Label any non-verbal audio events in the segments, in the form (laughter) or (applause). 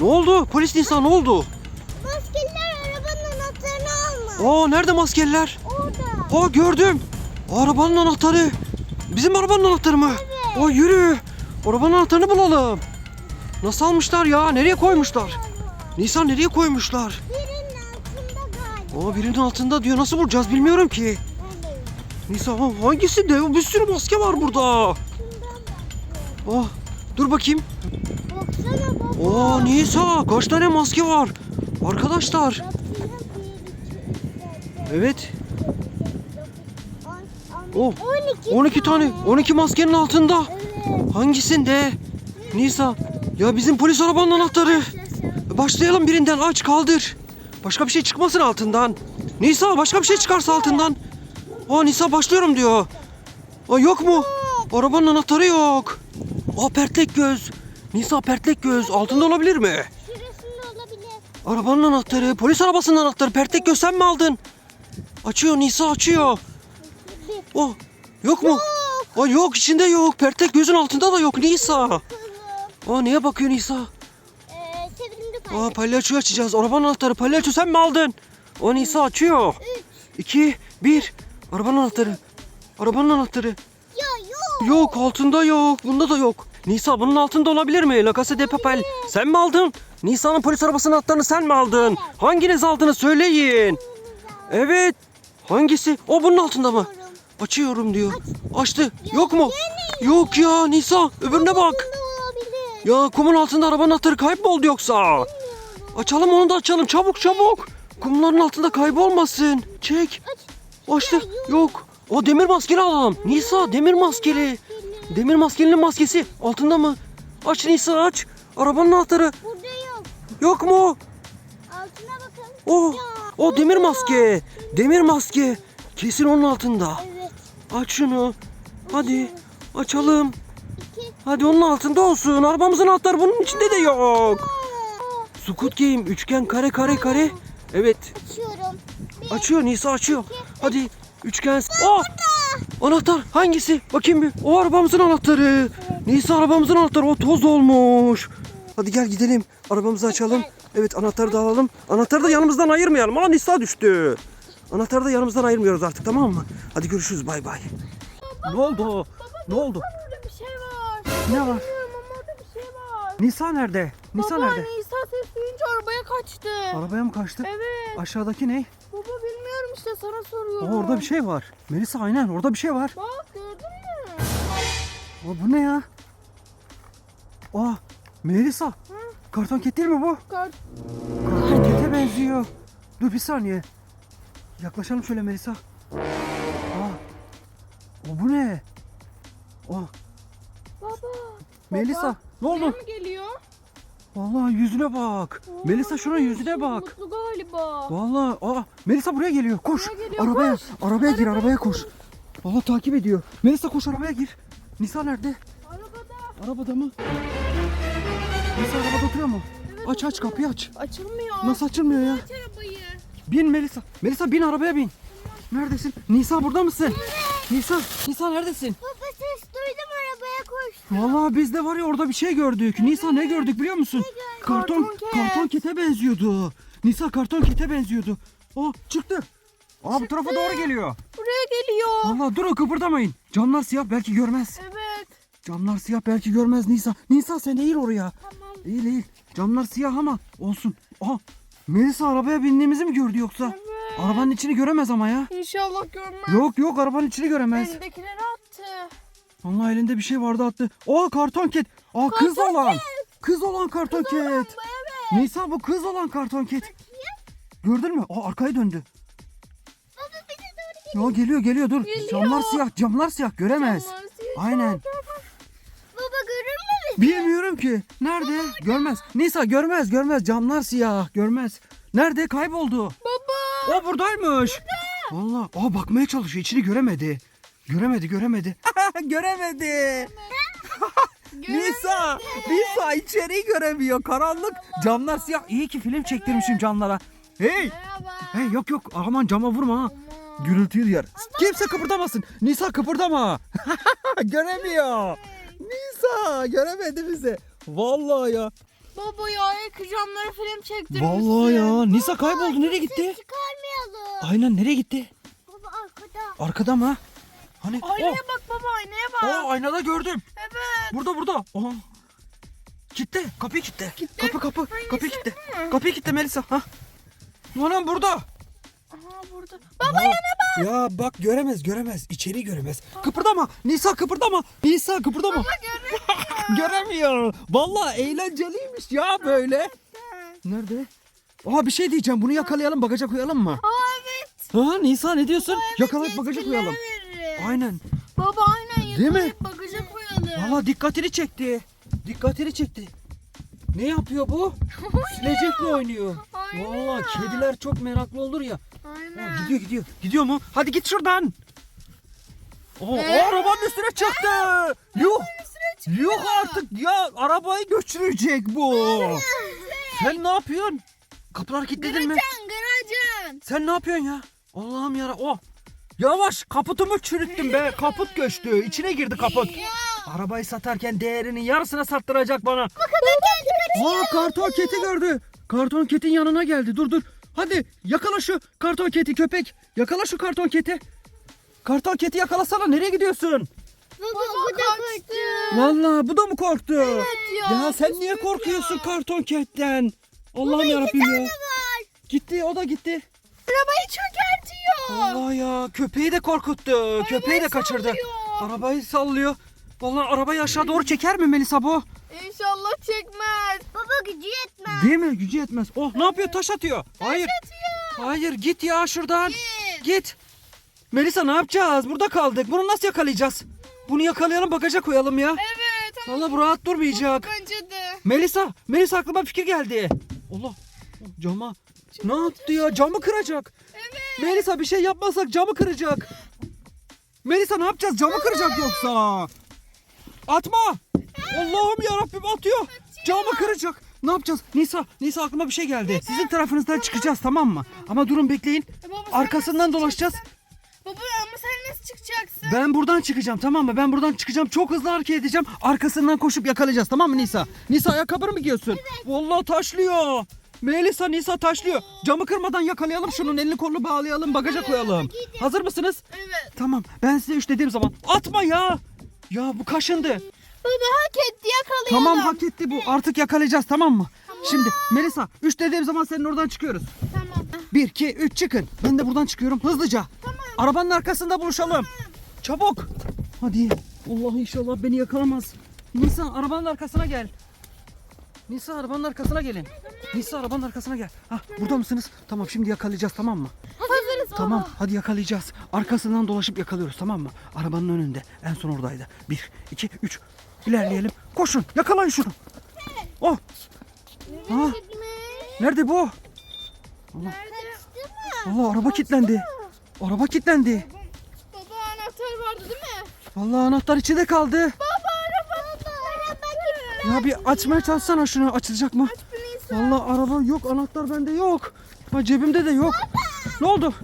Ne oldu? Polis Nisa ne oldu? Maskeliler arabanın anahtarını almış. Aa nerede maskeliler? Orada. Aa gördüm. Arabanın anahtarı. Bizim arabanın anahtarı mı? Evet. Aa yürü. Arabanın anahtarını bulalım. Nasıl almışlar ya? Nereye koymuşlar? Nisa nereye koymuşlar? Birinin altında galiba. Aa birinin altında diyor. Nasıl bulacağız bilmiyorum ki. Nisa ha, hangisi de? Bir sürü maske var burada. Ah dur bakayım. Oo Nisa kaç tane maske var? Arkadaşlar. Evet. Oh 12, 12 tane. 12 maskenin altında. Evet. Hangisinde? Nisa. Ya bizim polis arabanın anahtarı. Başlayalım birinden aç kaldır. Başka bir şey çıkmasın altından. Nisa başka bir şey çıkarsa altından. Aa Nisa başlıyorum diyor. Aa yok mu? Arabanın anahtarı yok. Aa pertlek göz. Nisa pertlek göz altında olabilir mi? Şurasında olabilir. Arabanın anahtarı, polis arabasının anahtarı. Pertlek göz sen mi aldın? Açıyor Nisa açıyor. Oh yok mu? Aa yok içinde yok. Pertlek gözün altında da yok Nisa. Aa neye bakıyor Nisa? Ee, sevindim Aa kalbim. palyaço açacağız. Arabanın anahtarı. Palyaço sen mi aldın? O Nisa açıyor. 2, 1. Arabanın anahtarı. Arabanın anahtarı. Yok. Altında yok. Bunda da yok. Nisa bunun altında olabilir mi? La Casa de Papel. Sen mi aldın? Nisa'nın polis arabasının anahtarını sen mi aldın? Hanginiz aldınız söyleyin. Evet. Hangisi? O bunun altında mı? Açıyorum diyor. Açtı. Yok mu? Yok ya Nisa. Öbürüne bak. Ya kumun altında arabanın anahtarı kayboldu yoksa. Açalım onu da açalım çabuk çabuk. Kumların altında kaybolmasın. Çek. Açtı. Yok. O demir maskeli alalım. Nisa demir maskeli. Demir maskelinin maskesi altında mı? Aç Nisa aç. Arabanın anahtarı. Burada yok. Yok mu? Altına bakın. O. Ya, O demir maske. Demir maske. Kesin onun altında. Evet. Aç şunu. Hadi. Açalım. Hadi onun altında olsun. Arabamızın anahtarı bunun içinde de yok. Squid Game üçgen kare kare kare. Evet Açıyorum. Bir. açıyor Nisa açıyor. Hadi üçgen. Oh! Anahtar hangisi? Bakayım bir. O arabamızın anahtarı. Nisa arabamızın anahtarı. O toz olmuş. Hadi gel gidelim. Arabamızı açalım. Evet anahtarı da alalım. Anahtarı da yanımızdan ayırmayalım. Aa Nisa düştü. Anahtarı da yanımızdan ayırmıyoruz artık tamam mı? Hadi görüşürüz bay bay. Ne oldu? Ne oldu? Bir şey var. Ne var? Bilmiyorum ama orada bir şey var. Nisa nerede? Nisa Baba nerede? Nisa ses duyunca arabaya kaçtı. Arabaya mı kaçtı? Evet. Aşağıdaki ne? Baba işte sana Aa, soruyorum. orada bir şey var. Melisa aynen orada bir şey var. Bak gördün mü? Aa, bu ne ya? Aa Melisa. Karton ket değil mi bu? Kart. Karton kete benziyor. Dur bir saniye. Yaklaşalım şöyle Melisa. Aa. O bu ne? Aa Baba. Melisa ne oldu? Buraya mı geliyor? Vallahi yüzüne bak. Melisa şunun yüzüne bak. Mutlu galiba. Vallahi aa Melisa buraya geliyor. Koş. Buraya geliyor, arabaya koş. arabaya gir, arabaya koş. Vallahi takip ediyor. Melisa koş arabaya gir. Nisa nerede? Arabada. Arabada mı? Nisa arabada oturuyor mu? aç aç kapıyı aç. Açılmıyor. Nasıl açılmıyor ya? Aç arabayı. Bin Melisa. Melisa bin arabaya bin. Neredesin? Nisa burada mısın? Nisa, Nisa neredesin? Baba ses duydum arabaya koş. Vallahi biz de var ya orada bir şey gördük. Nisa ne gördük biliyor musun? Karton Karton ket. karton kete benziyordu. Nisa karton kete benziyordu. O çıktı. Aa bu tarafa doğru geliyor. Buraya geliyor. Vallahi durun kıpırdamayın. Camlar siyah belki görmez. Evet. Camlar siyah belki görmez Nisa. Nisa sen eğil oraya. Tamam. Eğil eğil. Camlar siyah ama olsun. Aha Melisa arabaya bindiğimizi mi gördü yoksa? Evet. Arabanın içini göremez ama ya. İnşallah görmez. Yok yok arabanın içini göremez. Elindekileri attı. Vallahi elinde bir şey vardı attı. O karton ket. Aa kız Karton olan. Kız olan karton ket. Nisa bu kız olan karton ket. Gördün mü? Aa arkaya döndü. Baba bize doğru Ya geliyor geliyor dur. Geliyor. Camlar siyah camlar siyah göremez. Camlar siyah. Aynen. Baba görür mü bizi? Bilmiyorum ki. Nerede? Görmez. Nisa görmez görmez. Camlar siyah. Görmez. Nerede? Kayboldu. Baba. O buradaymış. Vallahi aa bakmaya çalışıyor. İçini göremedi. Göremedi göremedi. Göremedi. Nisa, Nisa içeriği göremiyor. Karanlık. Camlar siyah. İyi ki film çektirmişim camlara. Hey, hey yok yok. Aman cama vurma ha. Gürültüyü duyar. Kimse kıpırdamasın. Nisa kıpırdama. (laughs) Göremiyor. Nisa göremedi bizi. Vallahi ya. Baba ya ekranlara film çektirmişsin. Vallahi ya. Nisa kayboldu. Nereye gitti? Çıkarmayalım. Aynen nereye gitti? Baba arkada. Arkada mı? Hani? Aynaya Oh, bak baba aynaya bak. oh, aynada gördüm. Evet. Burada burada. Oha. Kitle. Kapıyı kitle. Kapı kapı. Hangisi? Kapıyı kitle. Hı. Kapıyı kitle Melisa. Ha. Anam burada. Aha burada. Baba Aa, Ya bak göremez göremez. İçeri göremez. Kıpırdama. Nisa kıpırdama. Nisa kıpırdama. Göremiyor. (laughs) Vallahi eğlenceliymiş ya böyle. Nerede? Aa bir şey diyeceğim. Bunu yakalayalım bagaja koyalım mı? Aa evet. Ha Nisa ne diyorsun? Evet, Yakalayıp bagaja koyalım. veririz. Aynen. Baba aynen Değil mi? yakalayıp bagaja koyalım. Valla dikkatini çekti. Dikkatini çekti. Ne yapıyor bu? Silecekle oynuyor. Aynen. Valla kediler çok meraklı olur ya. Aa, Aynen. gidiyor gidiyor. Gidiyor mu? Hadi git şuradan. Oo, Ee? o arabanın üstüne çıktı. Yuh. Yuh artık ya arabayı götürecek bu. Sen ne yapıyorsun? Kapıları kilitledin mi? Garajan garajan. Sen ne yapıyorsun ya? Allah'ım yara. Oh. Yavaş kaputumu çürüttüm be. Kaput göçtü. İçine girdi kaput. Arabayı satarken değerinin yarısına sattıracak bana. Aa karton keti gördü. Karton ketin yanına geldi. Dur dur. Hadi yakala şu karton keti köpek. Yakala şu karton keti. Karton keti yakalasana. Nereye gidiyorsun? Baba, bu da kaçtı. Vallahi bu da mı korktu? ya, Ya sen niye ya. korkuyorsun karton ketten? Allah'ım yarabbim ya. Gitti o da gitti. Arabayı çökertiyor. Allah ya köpeği de korkuttu. köpeği de kaçırdı. sallıyor. Arabayı sallıyor. Vallahi arabayı aşağı doğru çeker mi Melisa bu? İnşallah çekmez. Baba gücü yetmez. Değil mi? Gücü yetmez. Oh ne yapıyor? Taş atıyor. Hayır. Atıyor. Hayır git ya şuradan. Git. Git. Melisa ne yapacağız? Burada kaldık. Bunu nasıl yakalayacağız? Bunu yakalayalım bagaja koyalım ya. Evet ama Vallahi bu rahat durmayacak. bence de. Melisa, Melisa aklıma bir fikir geldi. Allah. Cama. Ne yaptı ya? Camı kıracak. Evet. Melisa bir şey yapmasak camı kıracak. Melisa ne yapacağız? Camı kıracak yoksa. Atma. Allah'ım yarabbim atıyor. Camı kıracak. Ne yapacağız? Nisa, Nisa aklıma bir şey geldi. Sizin tarafınızdan çıkacağız tamam mı? Ama durun bekleyin. E baba, sen Arkasından nasıl dolaşacağız. çıkacaksın? Baba ama sen nasıl çıkacaksın? Ben buradan çıkacağım tamam mı? Ben buradan çıkacağım. Çok hızlı hareket edeceğim. Arkasından koşup yakalayacağız tamam mı Nisa? Nisa ayakkabını mı giyiyorsun? Vallahi taşlıyor. Melisa Nisa taşlıyor. Camı kırmadan yakalayalım şunun elini kolunu bağlayalım bagaja koyalım. Hazır mısınız? Evet. Tamam ben size üç dediğim zaman atma ya. Ya bu kaşındı. Baba hak etti yakalayalım. Tamam hak etti bu. Artık yakalayacağız tamam mı? Şimdi Melisa üç dediğim zaman senin oradan çıkıyoruz. Tamam. 1, 2, 3 çıkın. Ben de buradan çıkıyorum hızlıca. Arabanın arkasında buluşalım. Çabuk. Hadi. Allah inşallah beni yakalamaz. Nisa arabanın arkasına gel. Nisa arabanın arkasına gelin. Nisa arabanın arkasına gel. Hah burada mısınız? Tamam şimdi yakalayacağız tamam mı? Hazırız baba. Tamam hadi yakalayacağız. Arkasından dolaşıp yakalıyoruz tamam mı? Arabanın önünde. En son oradaydı. 1, 2, 3. İlerleyelim. Koşun yakalayın şunu. Oh. Ha, nerede bu? Kaçtı mı? Allah araba kilitlendi. Araba kilitlendi. Baba anahtar vardı değil mi? Vallahi anahtar içinde kaldı. Baba araba. Baba araba Ya bir açmaya çalışsana şunu açılacak mı? Aç Vallahi araba yok anahtar bende yok. Ha cebimde de yok. Ne oldu?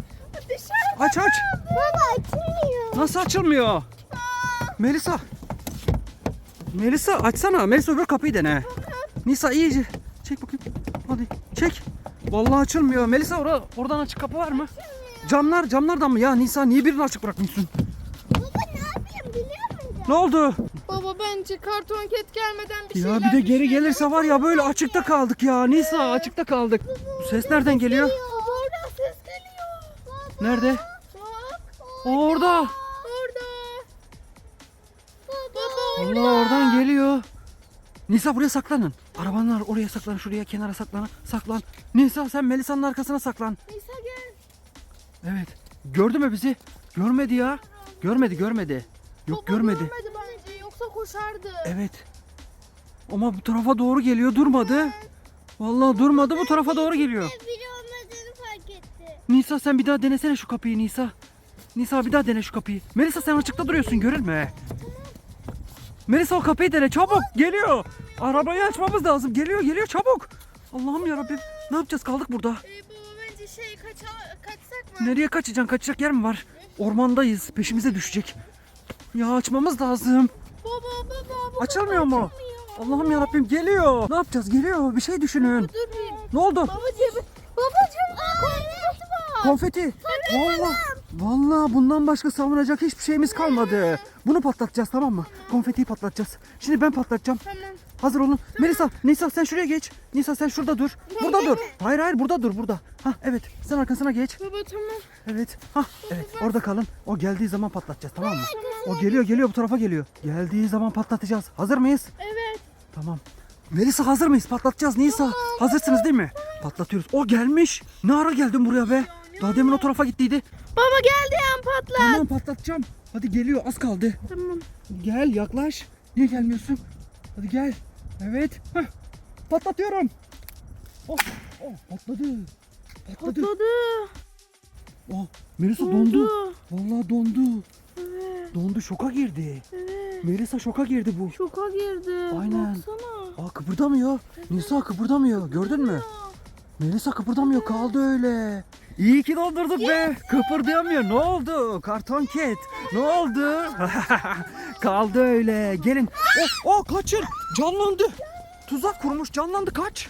Dışarı. Aç aç. Baba açılmıyor. Nasıl açılmıyor? Melisa. Melisa açsana. Melisa öbür kapıyı dene. Nisa iyice. Çek bakayım. Hadi çek. Vallahi açılmıyor. Melisa ora, oradan açık kapı var mı? Camlar camlardan mı? Ya Nisa niye birini açık bırakmışsın? Baba ne yapayım biliyor? Ne oldu? Baba bence karton ket gelmeden bir Ya bir de geri gelirse var ya böyle açıkta kaldık ya. Nisa açıkta kaldık. Bu ses nereden geliyor? Baba oradan ses geliyor. Baba. Nerede? Bak. Orada. Orada. Baba orada. Allah oradan geliyor. Nisa buraya saklanın. Arabanlar oraya saklan, şuraya kenara saklan. Saklan. Nisa sen Melisa'nın arkasına saklan. Nisa gel. Evet. Gördü mü bizi? Görmedi ya. Görmedi, görmedi. Yok Baba görmedi. görmedi bence yoksa koşardı. Evet. Ama bu tarafa doğru geliyor, durmadı. Vallahi durmadı, bu tarafa doğru geliyor. Biri olmadığını fark etti. Nisa sen bir daha denesene şu kapıyı Nisa. Nisa bir daha dene şu kapıyı. Melisa sen açıkta duruyorsun görülme. Melisa o kapıyı dene çabuk geliyor. Arabayı açmamız lazım. Geliyor geliyor çabuk. Allah'ım yarabbim. Ne yapacağız kaldık burada. Ee, baba bence şey kaça, kaçsak mı? Nereye kaçacaksın? Kaçacak yer mi var? Ormandayız. Peşimize düşecek. Ya açmamız lazım. Baba baba. baba Açılmıyor mu? Allah'ım yarabbim geliyor. Ne yapacağız? Geliyor. Bir şey düşünün. Ne oldu? Babacığım. Babacığım. Konfeti var. Konfeti. Vallahi. Vallahi bundan başka savunacak hiçbir şeyimiz kalmadı. Bunu patlatacağız tamam mı? Konfetiyi patlatacağız. Şimdi ben patlatacağım. Tamam. Hazır olun. Melisa, Nisa sen şuraya geç. Nisa sen şurada dur. Burada dur. Hayır hayır burada dur burada. Ha evet. Sen arkasına geç. Baba tamam. Evet. Ha evet. Orada kalın. O geldiği zaman patlatacağız tamam mı? O geliyor geliyor bu tarafa geliyor. Geldiği zaman patlatacağız. Hazır mıyız? Evet. Tamam. Melisa hazır mıyız? Patlatacağız Nisa. Hazırsınız değil mi? Patlatıyoruz. O gelmiş. Ne ara geldin buraya be? Daha demin o tarafa gittiydi. Baba geldi yan patlat. Tamam patlatacağım. Hadi geliyor az kaldı. Tamam. Gel yaklaş. Niye gelmiyorsun? Hadi gel. Evet. Heh. Patlatıyorum. Oh, oh, patladı. Patladı. Patladı. Oh, Melisa dondu. Dondu. Vallahi dondu. Evet. Dondu şoka girdi. Evet. Melisa şoka girdi bu. Şoka girdi. Aynen. Baksana. Aa kıpırdamıyor. Nisa kıpırdamıyor. Gördün mü? Melisa kıpırdamıyor kaldı öyle. İyi ki dondurduk be. Kıpırdayamıyor. Ne oldu? Karton ket. Ne oldu? (laughs) kaldı öyle. Gelin. Oh, oh kaçın. Canlandı. Tuzak kurmuş. Canlandı kaç.